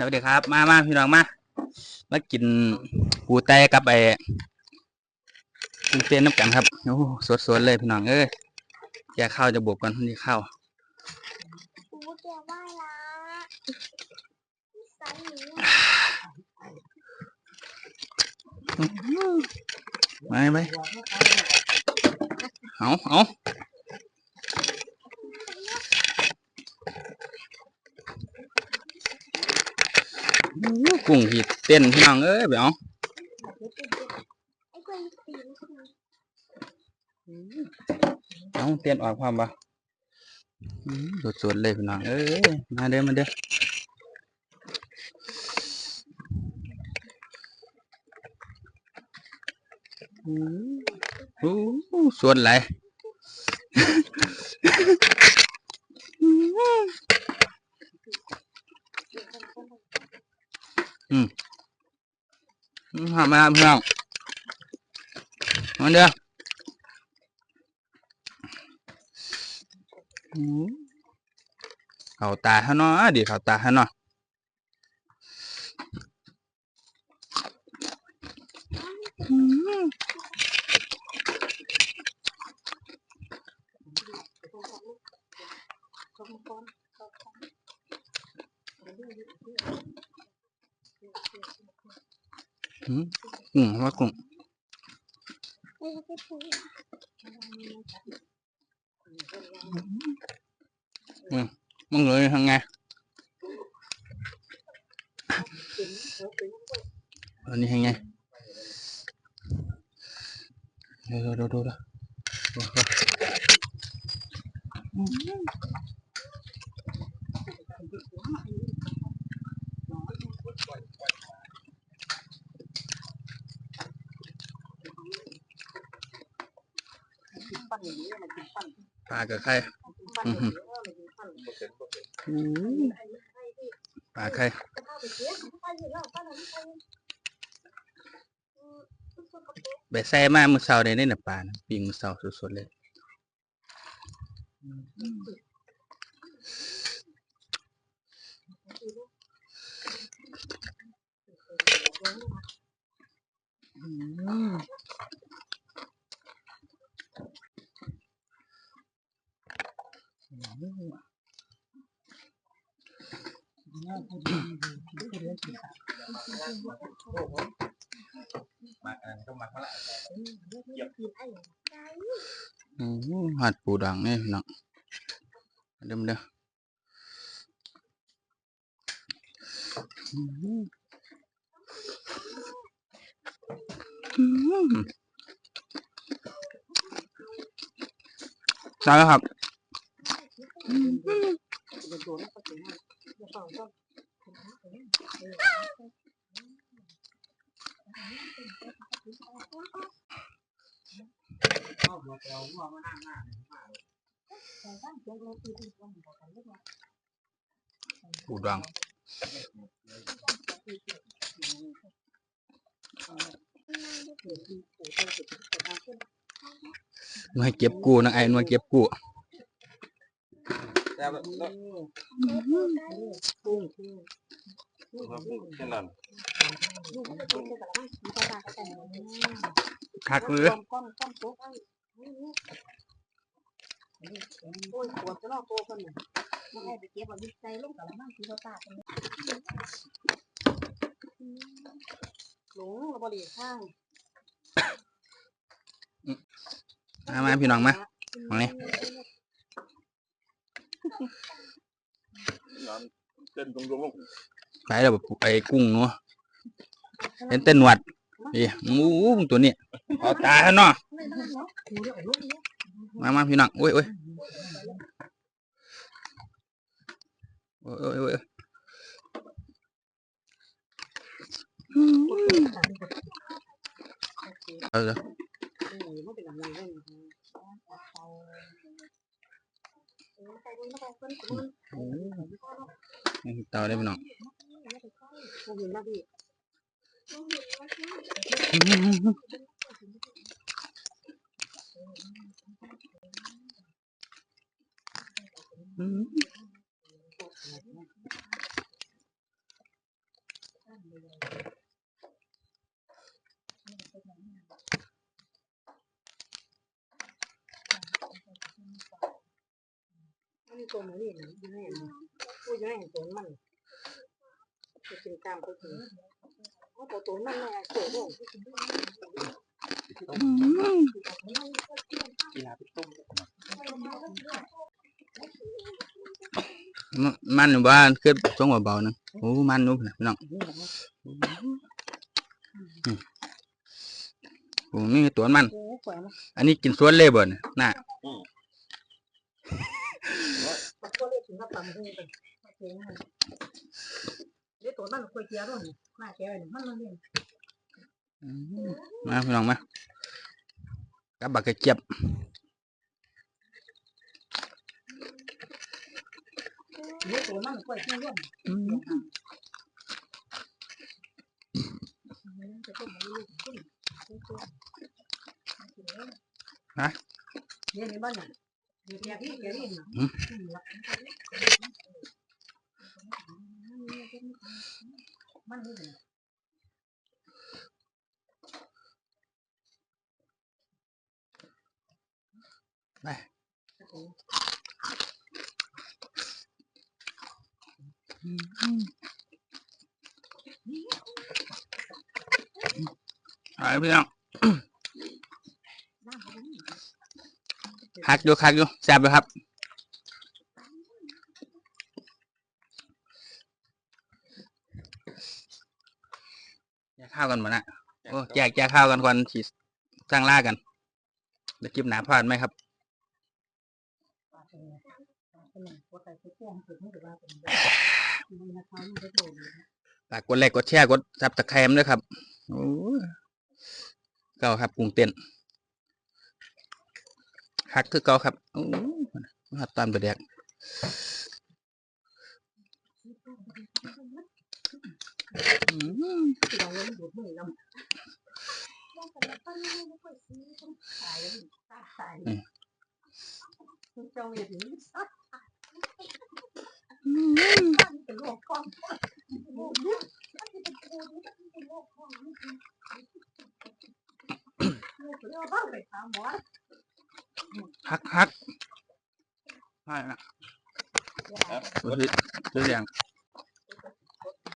สวัสดีครับ มามาพี่น้องมามากินปูไตกับไอ้กุ้งเต้นน้ำกันครับโอ้สดสดๆเลยพี่น้องเอ้ยแกะข้าวจะบวกก่อนนี่ข้าวกูเดี๋ยวไหว้ละใส่หนูมาไปเอาเอา กุ้งหีดเต้นพี่น้องเอ้ยไปเอาไอ้คนตีนคือเอาเต้นออกความบ่สดสดๆเลยพี่น้องเอ้ยมาเด้อมาเด้ออู้หูสวนไหลาย อืมหามาเพี่องมาเด้อเขาตาเขาเนาะดีเขาตาเขาเนาะ อืมอืมกุ้งว่ากุ้งไอ้ก็ถูกมึงเลยทางไงอันนี้ยังไงดูดูดูดูดู ปลากับไข่อื้อหือปลาไข่ไปใส่มามื้อเช้าได้เด้น่ะปลาน่ะปิ้งมื้อเช้าสดๆเลย อืม หัดปูดังนี่หน้องเดิมเด้อใช่ครับ ปูดังหน่วยเก็บกู้นะไอ้นวเก็บกู้ คักเลยโอ้ยขวดจะนอกโตคนน่ะมันให้ไปเก็บเอาวิจัยลงกับละมั่งที่เขาตากหลงระบริข้างมามาพี่น้องมามานี่ เต้นตรงลงลงไปแล้วแบบไอ้กุ้งเนาะเห็นเต้นหนวดอีงูตัวนี้เอาตาเขาเนาะมามาพี่น้องโอ้ยโอ้ยโอ้ยโอ้ยเอาเลย มัน เป็นตาได้ปะน้องอืม นนี้ตัวมันนี่นะยังไงพูยังไงตัวมันจะกินตามไปถึงว่าตัวตัวมันไม่เกิดเลยกีฬาไปต้มมันหนูบ้านขึ้นช่วงเบาๆนึงโอ้มันนุ่มนะน้องโอ้นี่ตัวมัน อันนี้กินสวนเลยบ่เนี่ยน่ะ ปักตัวเล็กถึงกับปั๊มขึ้นไปเก่งเลยเดี๋ยวตัวมันคุยเจียวด้วยมาแก้วมันมันเล่นมาพี่น้องมากับบักกระเจี๊ยบเดี๋ยวตัวมันคุยเจียวด้วยจะต้มมาลูกขึ้นเดี๋ยวนี้บ้านเนี่ย เดี๋ยวแกพี่แกนี่มันนี่ ไปพี่น้อง คักอยู่คักอยู่แซ่บเลยครับแยกข้าวกันหมดนะโอ้แจกแจกข้าวกันก่อนที่สร้างล่ากันเดี๋ยวคลิปหนาพลาดไหมครับฝากกดไลค์กดแชร์กดซับตะไคร้ด้วยครับโอ้ยเก่าครับกรุงเต้นักคือเก่าครับโอ้ยมาตอนประเด็กอืม ฮักฮักใช่นะดูสิดูเสียง